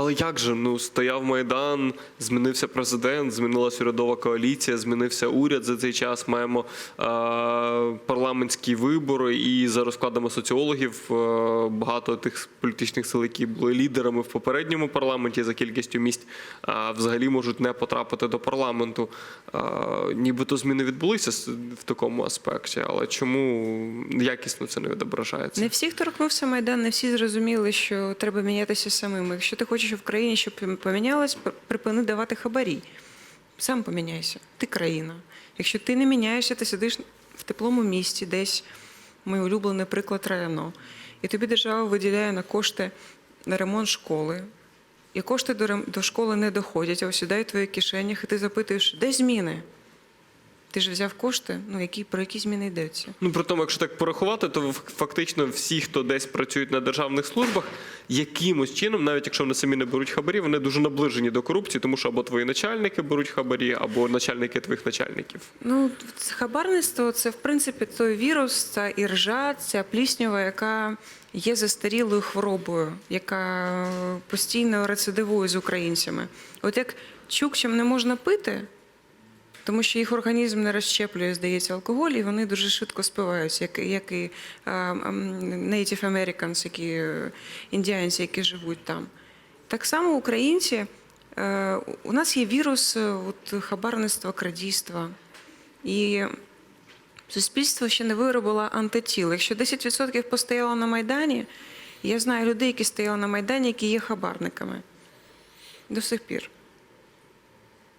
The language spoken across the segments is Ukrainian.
Але як же? Ну стояв майдан, змінився президент, змінилася урядова коаліція, змінився уряд за цей час. Маємо е, парламентські вибори, і за розкладами соціологів е, багато тих політичних сил, які були лідерами в попередньому парламенті за кількістю місць, е, взагалі можуть не потрапити до парламенту. Е, нібито зміни відбулися в такому аспекті, але чому якісно це не відображається? Не всі, хто торкнувся Майдан, не всі зрозуміли, що треба мінятися самим. Якщо ти хочеш, щоб в країні щоб помінялось, припини давати хабарі. Сам поміняйся. Ти країна. Якщо ти не міняєшся, ти сидиш в теплому місті, десь мій улюблений приклад районо. І тобі держава виділяє на кошти на ремонт школи. І кошти до, до школи не доходять, а осідають в твоїх кишенях, і ти запитуєш, де зміни? Ти ж взяв кошти, ну які про які зміни йдеться? Ну при тому, якщо так порахувати, то фактично всі, хто десь працюють на державних службах, якимось чином, навіть якщо вони самі не беруть хабарі, вони дуже наближені до корупції, тому що або твої начальники беруть хабарі, або начальники твоїх начальників. Ну, це хабарництво це в принципі той вірус, ця іржа, ця пліснява, яка є застарілою хворобою, яка постійно рецидивує з українцями. От як чукчам не можна пити, тому що їх організм не розщеплює, здається, алкоголь, і вони дуже швидко спиваються, як, як і Native Americans, які е, індіанці, які живуть там. Так само українці, е, у нас є вірус е, от, хабарництва, крадійства. І суспільство ще не виробило антитіл. Якщо 10% постояло на Майдані, я знаю людей, які стояли на Майдані, які є хабарниками. До сих пір.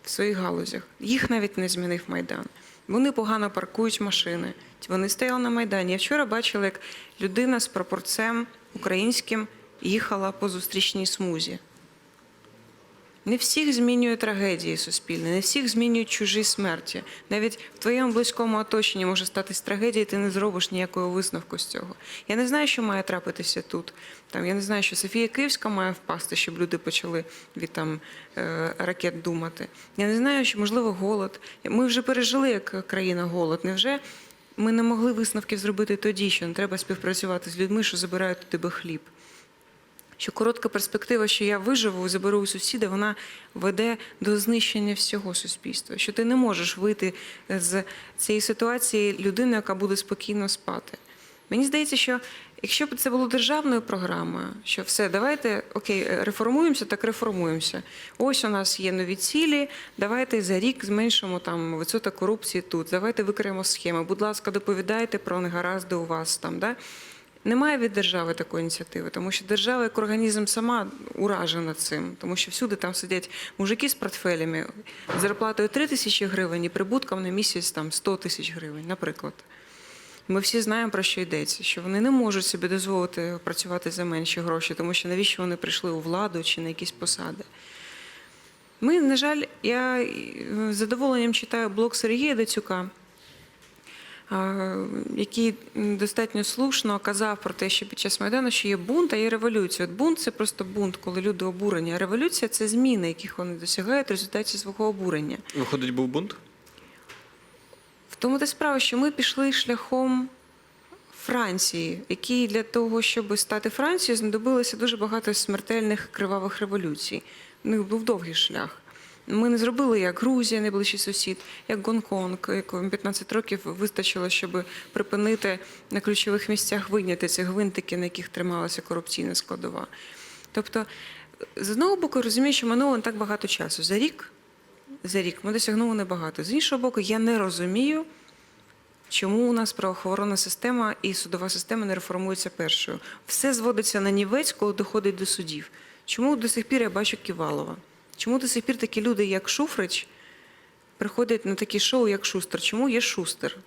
В своїх галузях. Їх навіть не змінив Майдан. Вони погано паркують машини. Вони стояли на Майдані. Я вчора бачила, як людина з прапорцем українським їхала по зустрічній смузі. Не всіх змінює трагедії суспільне, не всіх змінюють чужі смерті. Навіть в твоєму близькому оточенні може статись трагедія, і ти не зробиш ніякого висновку з цього. Я не знаю, що має трапитися тут. Там я не знаю, що Софія Київська має впасти, щоб люди почали від там е, ракет думати. Я не знаю, що можливо голод. Ми вже пережили як країна голод. Невже ми не могли висновків зробити тоді, що не треба співпрацювати з людьми, що забирають у тебе хліб? Що коротка перспектива, що я виживу, заберу у сусіда, вона веде до знищення всього суспільства. Що ти не можеш вийти з цієї ситуації людиною, яка буде спокійно спати. Мені здається, що якщо б це було державною програмою, що все, давайте окей, реформуємося, так реформуємося. Ось у нас є нові цілі. Давайте за рік зменшимо там відсоток корупції тут. Давайте викриємо схеми. Будь ласка, доповідайте про негаразди у вас там. Да? Немає від держави такої ініціативи, тому що держава як організм сама уражена цим, тому що всюди там сидять мужики з портфелями зарплатою 3 тисячі гривень і прибутком на місяць там 100 тисяч гривень, наприклад. Ми всі знаємо, про що йдеться, що вони не можуть собі дозволити працювати за менші гроші, тому що навіщо вони прийшли у владу чи на якісь посади. Ми, на жаль, я е, з задоволенням читаю блог Сергія Дацюка, який достатньо слушно казав про те, що під час Майдану що є бунт, а є революція. От бунт це просто бунт, коли люди обурені. А революція це зміни, яких вони досягають в результаті свого обурення. Виходить, був бунт? В тому та справа, що ми пішли шляхом Франції, який для того, щоб стати Францією, знадобилося дуже багато смертельних кривавих революцій. У них був довгий шлях. Ми не зробили як Грузія, найближчий сусід, як Гонконг, якому 15 років вистачило, щоб припинити на ключових місцях вийняти ці гвинтики, на яких трималася корупційна складова. Тобто, з одного боку, розумію, що минуло не так багато часу. За рік, за рік ми досягнули небагато. З іншого боку, я не розумію, чому у нас правоохоронна система і судова система не реформуються першою. Все зводиться на нівець, коли доходить до судів. Чому до сих пір я бачу Ківалова? Чому до сих пір такі люди, як Шуфрич, приходять на такі шоу, як Шустер? Чому є Шустер?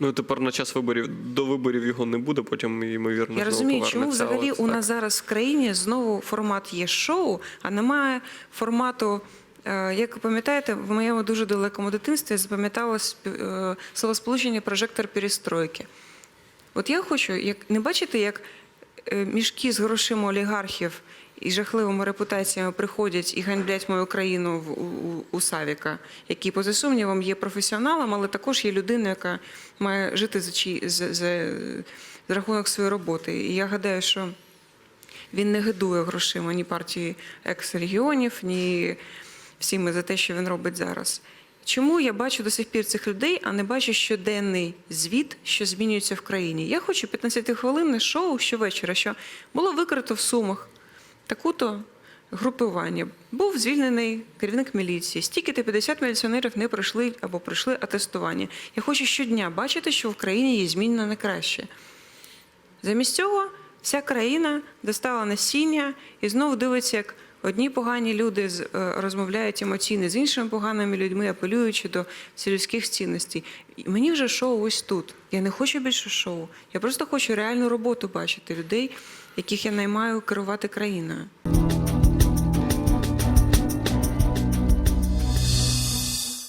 Ну тепер на час виборів до виборів його не буде, потім ймовірно. Я розумію, чому взагалі от у нас зараз в країні знову формат є шоу, а немає формату. е, Як ви пам'ятаєте, в моєму дуже далекому дитинстві запам'яталось е, словосполучення прожектор перестройки. От я хочу, як не бачити, як мішки з грошима олігархів і жахливими репутаціями приходять і ганьблять мою країну в, у, у- Савіка, який, поза сумнівом, є професіоналом, але також є людиною, яка має жити за, чий, за, за, за рахунок своєї роботи. І я гадаю, що Він не гидує грошима ні партії екс-регіонів, ні всіми за те, що він робить зараз. Чому я бачу до сих пір цих людей, а не бачу щоденний звіт, що змінюється в країні? Я хочу 15-хвилинне шоу щовечора, що було викрито в Сумах таку-то групування. Був звільнений керівник міліції. Стільки-то 50 міліціонерів не пройшли або пройшли атестування. Я хочу щодня бачити, що в країні є зміна на краще. Замість цього вся країна достала насіння і знову дивиться, як одні погані люди е, розмовляють емоційно з іншими поганими людьми, апелюючи до сільських цінностей. Мені вже шоу ось тут. Я не хочу більше шоу. Я просто хочу реальну роботу бачити людей, яких я наймаю керувати країною.